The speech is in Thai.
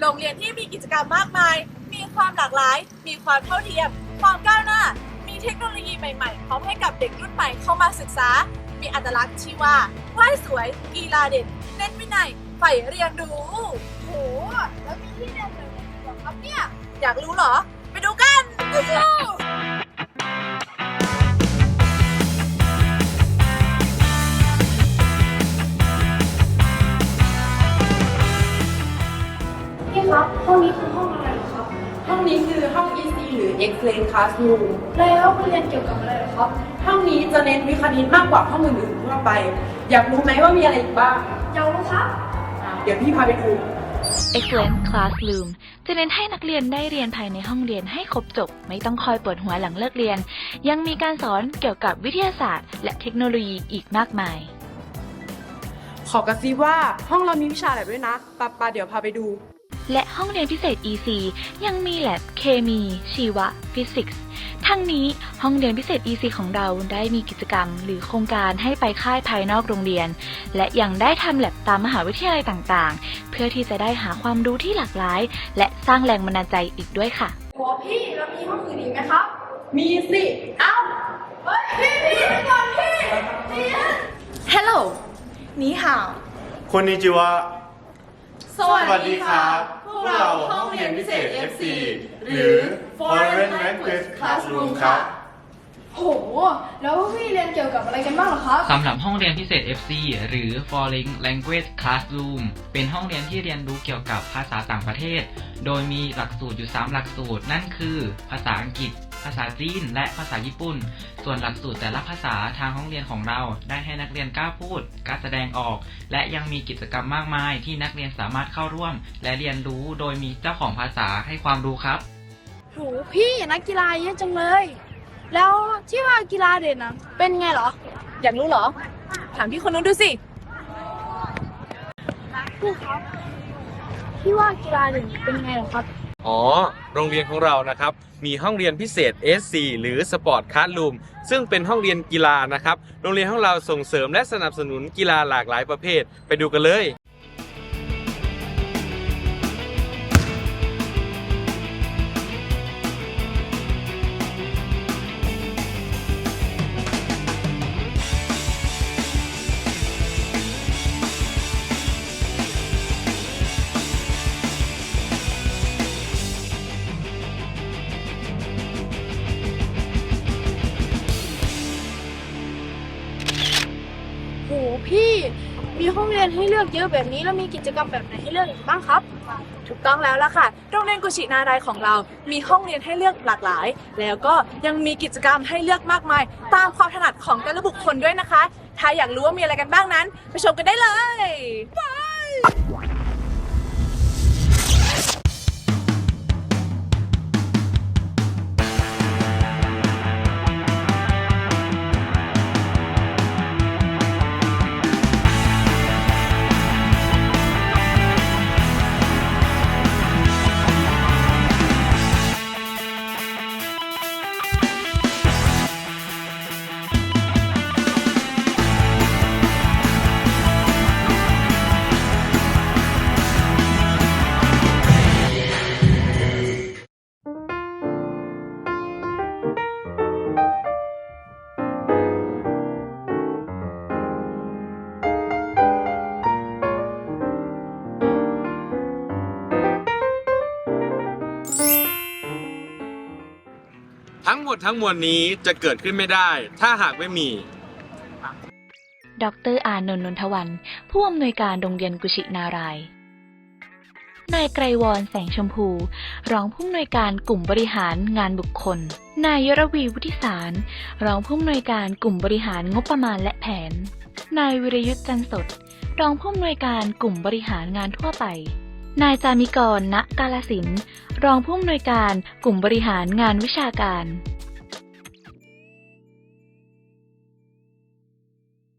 โรงเรียนที่มีกิจกรรมมากมาย มีความหลากหลาย มีความเท่าเทียม ความก้าวหน้า มีเทคโนโลยีใหม่ๆ พร้อมให้กับเด็กรุ่นใหม่เข้ามาศึกษา มีอัตลักษณ์ที่ว่าว่ายสวย กีฬาเด่น เน้นวินัยใฝ่เรียนรู้โห แล้วมีที่เรียนแบบไหนเหรอครับเนี่ย อยากรู้เหรอ ไปดูกันพี่ นี้คือห้องอะไรเหรอครับ ห้องนี้คือห้อง EC หรือ Excellent Classroom แล้วมันเรียนเกี่ยวกับอะไรเหรอครับ ห้องนี้จะเน้นวิคณิตมากกว่าห้องอื่นๆทั่วไป อยากรู้ไหมว่ามีอะไรอีกบ้างเยารู้ครับอะเดี๋ยวพี่พาไปดู Excellent Classroom จะเน้นให้นักเรียนได้เรียนภายในห้องเรียนให้ครบจบ ไม่ต้องคอยปวดหัวหลังเลิกเรียน ยังมีการสอนเกี่ยวกับวิทยาศาสตร์ และเทคโนโลยีอีกมากมาย ขอกระซิบว่าห้องเรามีวิชาอะไรด้วยนะปาปาเดี๋ยวพาไปดู และห้องเรียนพิเศษ EC ยังมีแลบเคมี ชีวะ ฟิสิกส์ ทั้งนี้ห้องเรียนพิเศษ EC ของเราได้มีกิจกรรม หรือโครงการให้ไปค่ายภายนอกโรงเรียน และยังได้ทำแลบตามมหาวิทยาลัยต่างๆ เพื่อที่จะได้หาความรู้ที่หลากหลาย และสร้างแรงบันดาลใจอีกด้วยค่ะโอ้พี่แล้วมีห้องอื่นอีกไหมครับ มีสิ เอ้า เฮ้ยพี่พี่เดี๋ยวก่อนพี่พี่ Hello นี่ฮาวคนนิจิวะ สสวัสดีครับ พวกเราห้องเรียนพิเศษ FC หรือ Foreign Language Classroom ครับ โห แล้วพี่เรียนเกี่ยวกับอะไรกันบ้างเหรอครับ สำหรับห้องเรียนพิเศษ FC หรือ Foreign Language Classroom เป็นห้องเรียนที่เรียนรู้เกี่ยวกับภาษาต่างประเทศ โดยมีหลักสูตรอยู่ 3 หลักสูตร นั่นคือ ภาษาอังกฤษ ภาษาจีน และภาษาญี่ปุ่น ส่วนหลักสูตรแต่ละภาษาทางห้องเรียนของเรา ได้ให้นักเรียนกล้าพูด กล้าแสดงออก และยังมีกิจกรรมมากมาย ที่นักเรียนสามารถเข้าร่วม และเรียนรู้โดยมีเจ้าของภาษาให้ความรู้ครับ โห พี่นักกีฬาเยอะจังเลย แล้วที่ว่ากีฬาเด่นนะเป็นไงเหรอ อยากรู้เหรอ ถามพี่คนนู้นดูสิพี่ครับพี่ว่ากีฬาเด่นเป็นไงเหรอครับ อ๋อ โรงเรียนของเรานะครับ มีห้องเรียนพิเศษ SC หรือ Sport Classroom ซึ่งเป็นห้องเรียนกีฬานะครับ โรงเรียนของเราส่งเสริมและสนับสนุนกีฬาหลากหลายประเภท ไปดูกันเลย พี่มีห้องเรียนให้เลือกเยอะแบบนี้แล้วมีกิจกรรมแบบไหนให้เลือกอีกบ้างครับ ถูกต้องแล้วล่ะค่ะ โรงเรียนกุชินารายของเรา มีห้องเรียนให้เลือกหลากหลาย แล้วก็ยังมีกิจกรรมให้เลือกมากมาย ตามความถนัดของแต่ละบุคคลด้วยนะคะ ถ้าอยากรู้ว่ามีอะไรกันบ้างนั้น ไปชมกันได้เลย ทั้งหมดทั้งมวลนี้จะเกิดขึ้นไม่ได้ ถ้าหากไม่มี ดรอานนท์นนทวัน ผู้อำนวยการโรงเรียนกุชินาราย นายไกรวรแสงชมพู รองผู้อำนวยการกลุ่มบริหารงานบุคคล นายยรวีวุฒิสาร รองผู้อำนวยการกลุ่มบริหารงบประมาณและแผน นายวิรยุทธ์จันสด รองผู้อำนวยการกลุ่มบริหารงานทั่วไป นายจามิกร ณกาลสิน รองผู้อำนวยการกลุ่มบริหารงานวิชาการ